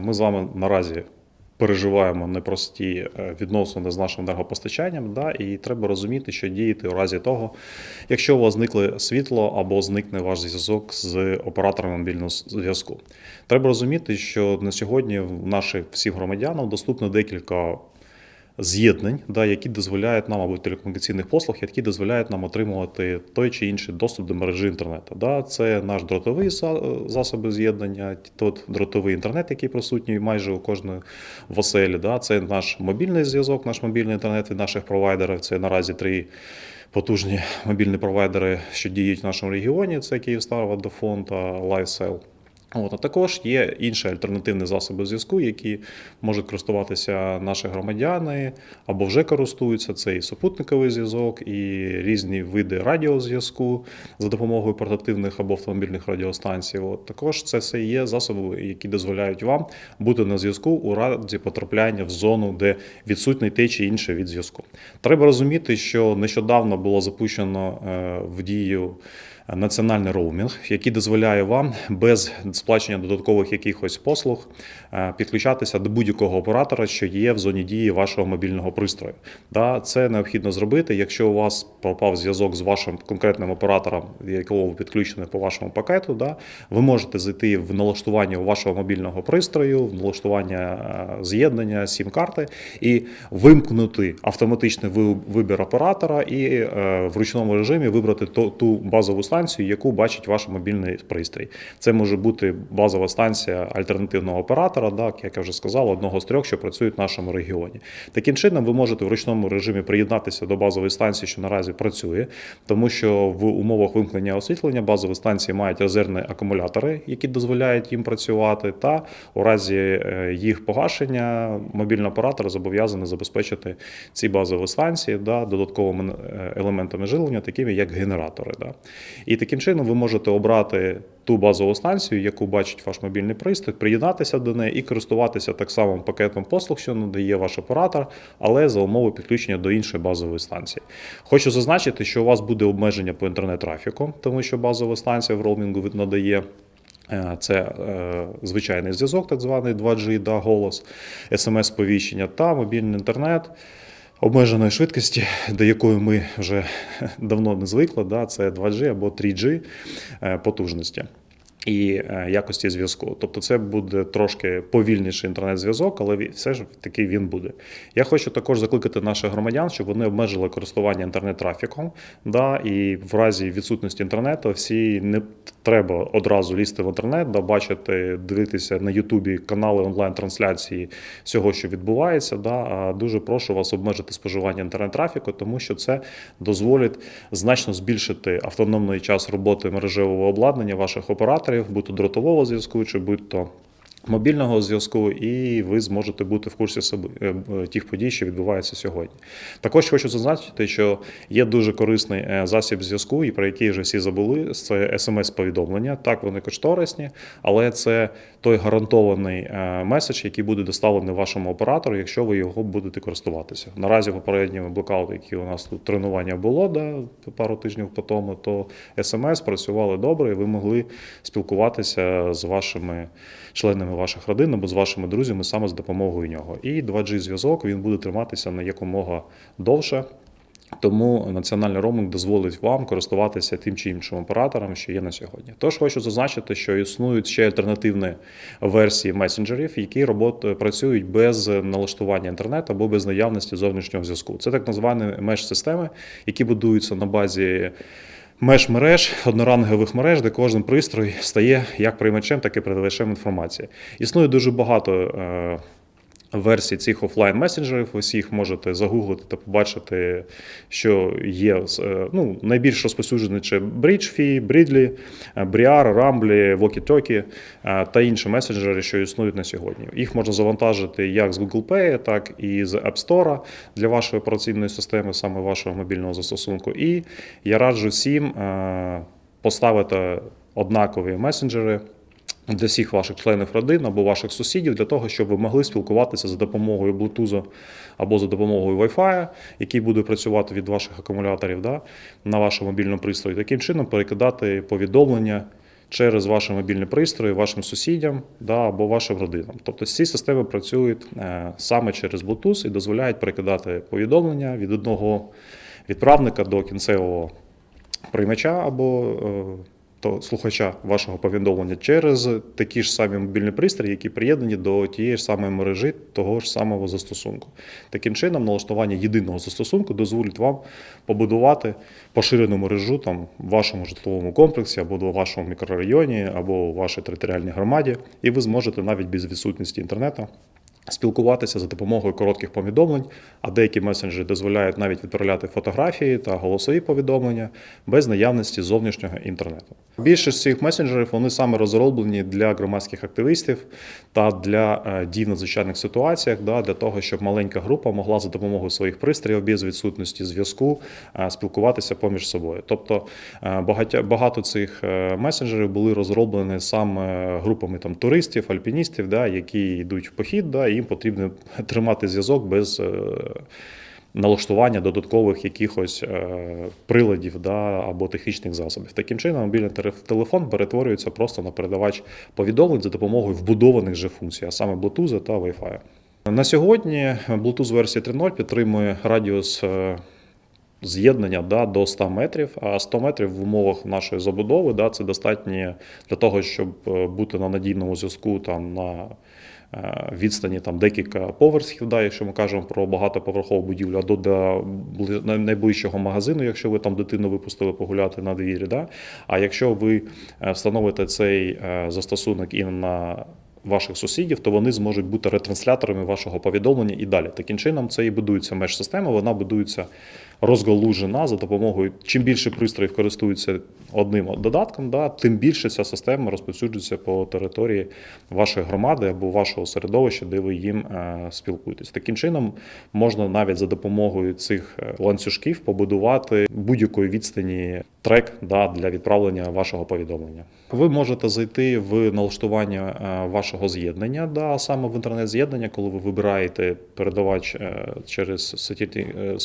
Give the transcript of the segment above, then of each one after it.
Ми з вами наразі переживаємо непрості е, відносини з нашим енергопостачанням, да, і треба розуміти, що діяти у разі того, якщо у вас зникле світло або зникне ваш зв'язок з оператором мобільного зв'язку. Треба розуміти, що на сьогодні в наших всіх громадянам доступно декілька з'єднань, да, які дозволяють нам або телекомунікаційних послуг, які дозволяють нам отримувати той чи інший доступ до мережі інтернету. Да, це наш дротовий засоби з'єднання, тот дротовий інтернет, який присутній майже у кожної в оселі. Да, це наш мобільний зв'язок, наш мобільний інтернет від наших провайдерів. Це наразі три. Потужні мобільні провайдери, що діють в нашому регіоні, це Київстар, Водофон та LifeSell. От, а також є інші альтернативні засоби зв'язку, які можуть користуватися наші громадяни або вже користуються. Це і супутниковий зв'язок, і різні види радіозв'язку за допомогою портативних або автомобільних радіостанцій. От, також це все є засоби, які дозволяють вам бути на зв'язку у разі потрапляння в зону, де відсутній те чи інше від зв'язку. Треба розуміти, що нещодавно було запущено е, в дію національний роумінг, який дозволяє вам без сплачення додаткових якихось послуг е, підключатися до будь-якого оператора, що є в зоні дії вашого мобільного пристрою. Це необхідно зробити, якщо у вас пропав зв'язок з вашим конкретним оператором, якого ви підключені по вашому пакету. Да, ви можете зайти в налаштування вашого мобільного пристрою, в налаштування е, з'єднання сім-карти і вимкнути автоматичний вибір оператора і е, в ручному режимі вибрати ту базову станцію, яку бачить ваш мобільний пристрій. Це може бути базова станція альтернативного оператора, так, як я вже сказав, одного з трьох, що працюють в нашому регіоні. Таким чином, ви можете в ручному режимі приєднатися до базової станції, що наразі працює, тому що в умовах вимкнення освітлення базові станції мають резервні акумулятори, які дозволяють їм працювати, та у разі е, їх погашення мобільний оператор зобов'язаний забезпечити ці базові станції да, додатковими е, елементами живлення, такими як генератори. Да. І таким чином ви можете обрати ту базову станцію, яку бачить ваш мобільний пристрій, приєднатися до неї і користуватися так само пакетом послуг, що надає ваш оператор, але за умови підключення до іншої базової станції. Хочу зазначити, що у вас буде обмеження по інтернет-трафіку, тому що базова станція в роумінгу надає. Е, Це е, звичайний зв'язок, так званий 2G, да, голос, смс-повіщення та мобільний інтернет обмеженої швидкості, до якої ми вже давно не звикли. Да, це 2G або 3G е, потужності. І е, якості зв'язку. Тобто це буде трошки повільніший інтернет-зв'язок, але все ж таки він буде. Я хочу також закликати наших громадян, щоб вони обмежили користування інтернет-трафіком. Да, і в разі відсутності інтернету всі не треба одразу лізти в інтернет, да, бачити, дивитися на Ютубі канали онлайн-трансляції всього, що відбувається. Да, дуже прошу вас обмежити споживання інтернет-трафіку, тому що це дозволить значно збільшити автономний час роботи мережевого обладнання ваших операторів, будь то дротового зв'язку, чи будь то мобільного зв'язку, і ви зможете бути в курсі е, е, тих подій, що відбуваються сьогодні. Також хочу зазначити, що є дуже корисний е, засіб зв'язку, і про який вже всі забули. Це смс-повідомлення. Так, вони кошторисні, але це той гарантований меседж, який буде доставлений вашому оператору, якщо ви його будете користуватися. Наразі попередньому блокауту, який у нас тут тренування було да, пару тижнів по тому, то смс працювали добре, і ви могли спілкуватися з вашими членами ваших родин або з вашими друзями саме з допомогою нього. І 2G зв'язок він буде триматися на якомога довше. Тому національний роумінг дозволить вам користуватися тим чи іншим оператором, що є на сьогодні. Тож хочу зазначити, що існують ще альтернативні версії месенджерів, які робот працюють без налаштування інтернету або без наявності зовнішнього зв'язку. Це так звані меш-системи, які будуються на базі. Меж мереж, однорангових мереж, де кожен пристрой стає як приймачем, так і передавачем інформації. Існує дуже багато е, версій цих офлайн месенджерів. Ви всі їх можете загуглити та побачити, що є е, ну, найбільш BridgeFi, Bridley, е, Briar, Rambly, Walkie-Talkie е, та інші месенджери, що існують на сьогодні. Їх можна завантажити як з Google Play, так і з App Store для вашої операційної системи, саме вашого мобільного застосунку. І я раджу всім е, поставити однакові месенджери для всіх ваших членів родин або ваших сусідів, для того, щоб ви могли спілкуватися за допомогою Bluetooth або за допомогою Wi-Fi, який буде працювати від ваших акумуляторів да, на вашому мобільному пристрої. Таким чином перекидати повідомлення через ваші мобільні пристрої, вашим сусідям да, або вашим родинам. Тобто ці системи працюють е, саме через Bluetooth і дозволяють перекидати повідомлення від одного відправника до кінцевого приймача або е, слухача вашого повідомлення через такі ж самі мобільні пристрої, які приєднані до тієї ж самої мережі того ж самого застосунку. Таким чином, налаштування єдиного застосунку дозволить вам побудувати поширену мережу там в вашому житловому комплексі або в вашому мікрорайоні, або у вашій територіальній громаді, і ви зможете навіть без відсутності інтернету спілкуватися за допомогою коротких повідомлень, а деякі месенджери дозволяють навіть відправляти фотографії та голосові повідомлення без наявності зовнішнього інтернету. Більшість цих месенджерів вони саме розроблені для громадських активістів та для е, дій в надзвичайних ситуаціях, да, для того, щоб маленька група могла за допомогою своїх пристроїв без відсутності зв'язку е, спілкуватися поміж собою. Тобто е, багато цих месенджерів були розроблені саме групами там туристів, альпіністів, да, які йдуть в похід, да, і їм потрібно тримати зв'язок без. Налаштування додаткових якихось е, приладів да, або технічних засобів. Таким чином, мобільний телефон перетворюється просто на передавач повідомлень за допомогою вбудованих же функцій, а саме Bluetooth та Wi-Fi. На сьогодні Bluetooth версія 3.0 підтримує радіус е, з'єднання да, до 100 метрів, а 100 метрів в умовах нашої забудови да, це достатньо для того, щоб е, бути на надійному зв'язку там, на відстані там, декілька поверхів, да, якщо ми кажемо про багатоповерхову будівлю, а до найближчого магазину, якщо ви там дитину випустили погуляти на двірі. Да. А якщо ви е, встановите цей е, застосунок і на ваших сусідів, то вони зможуть бути ретрансляторами вашого повідомлення і далі. Таким чином, це і будується меж-система, вона будується розгалужена за допомогою. Чим більше пристроїв користуються одним додатком, да, тим більше ця система розповсюджується по території вашої громади або вашого середовища, де ви їм е, спілкуєтесь. Таким чином, можна навіть за допомогою цих е, ланцюжків побудувати будь-якої відстані трек да, для відправлення вашого повідомлення. Ви можете зайти в налаштування е, вашого з'єднання, да, саме в інтернет-з'єднання, коли ви вибираєте передавач е, через е,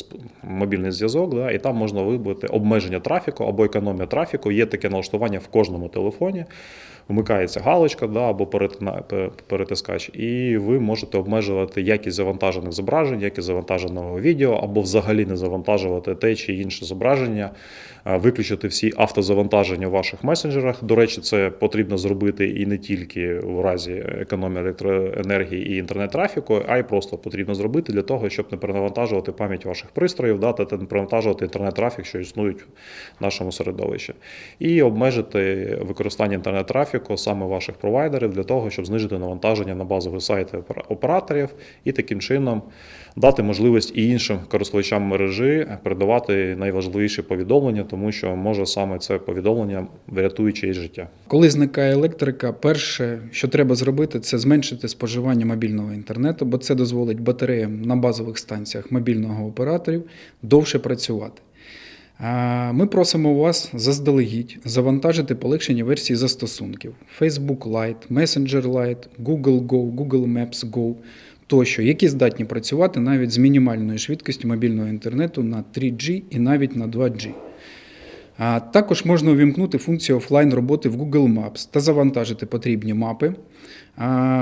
мобільний зв'язок, да, і там можна вибрати обмеження трафіку або економія трафіку. Є таке налаштування в кожному телефоні. Вмикається галочка да, або перетискач, і ви можете обмежувати якість завантажених зображень, якість завантаженого відео, або взагалі не завантажувати те чи інше зображення, виключити всі автозавантаження в ваших месенджерах. До речі, це потрібно зробити і не тільки в разі економії електроенергії і інтернет-трафіку, а й просто потрібно зробити для того, щоб не перенавантажувати пам'ять ваших пристроїв, да, та не перенавантажувати інтернет-трафік, що існують в нашому середовищі, і обмежити використання інтернет-трафіку саме ваших провайдерів для того, щоб знижити навантаження на базові сайти операторів і таким чином дати можливість і іншим користувачам мережі передавати найважливіші повідомлення, тому що може саме це повідомлення врятує чиєсь життя. Коли зникає електрика, перше, що треба зробити, це зменшити споживання мобільного інтернету, бо це дозволить батареям на базових станціях мобільного операторів довше працювати. Ми просимо вас заздалегідь завантажити полегшені версії застосунків: Facebook Lite, Messenger Lite, Google Go, Google Maps Go тощо, які здатні працювати навіть з мінімальною швидкістю мобільного інтернету на 3G і навіть на 2G. А також можна увімкнути функцію офлайн роботи в Google Maps та завантажити потрібні мапи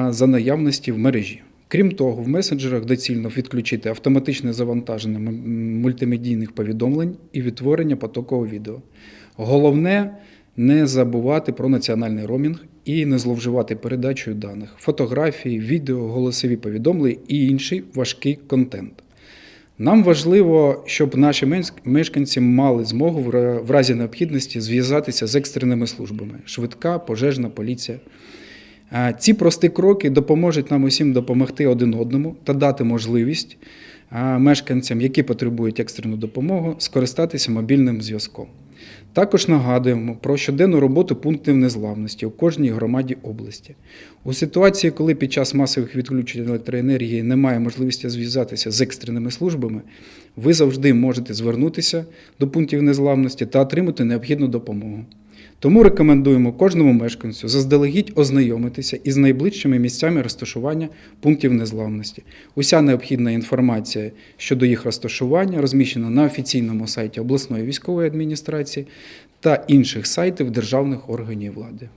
за наявності в мережі. Крім того, в месенджерах доцільно відключити автоматичне завантаження мультимедійних повідомлень і відтворення потокового відео. Головне не забувати про національний ромінг і не зловживати передачею даних, фотографії, відео, голосові повідомлення і інший важкий контент. Нам важливо, щоб наші мешканці мали змогу в разі необхідності зв'язатися з екстреними службами швидка, пожежна, поліція. Ці прості кроки допоможуть нам усім допомогти один одному та дати можливість мешканцям, які потребують екстрену допомогу, скористатися мобільним зв'язком. Також нагадуємо про щоденну роботу пунктів незламності у кожній громаді області. У ситуації, коли під час масових відключень електроенергії немає можливості зв'язатися з екстреними службами, ви завжди можете звернутися до пунктів незламності та отримати необхідну допомогу. Тому рекомендуємо кожному мешканцю заздалегідь ознайомитися із найближчими місцями розташування пунктів незламності. Уся необхідна інформація щодо їх розташування розміщена на офіційному сайті обласної військової адміністрації та інших сайтів державних органів влади.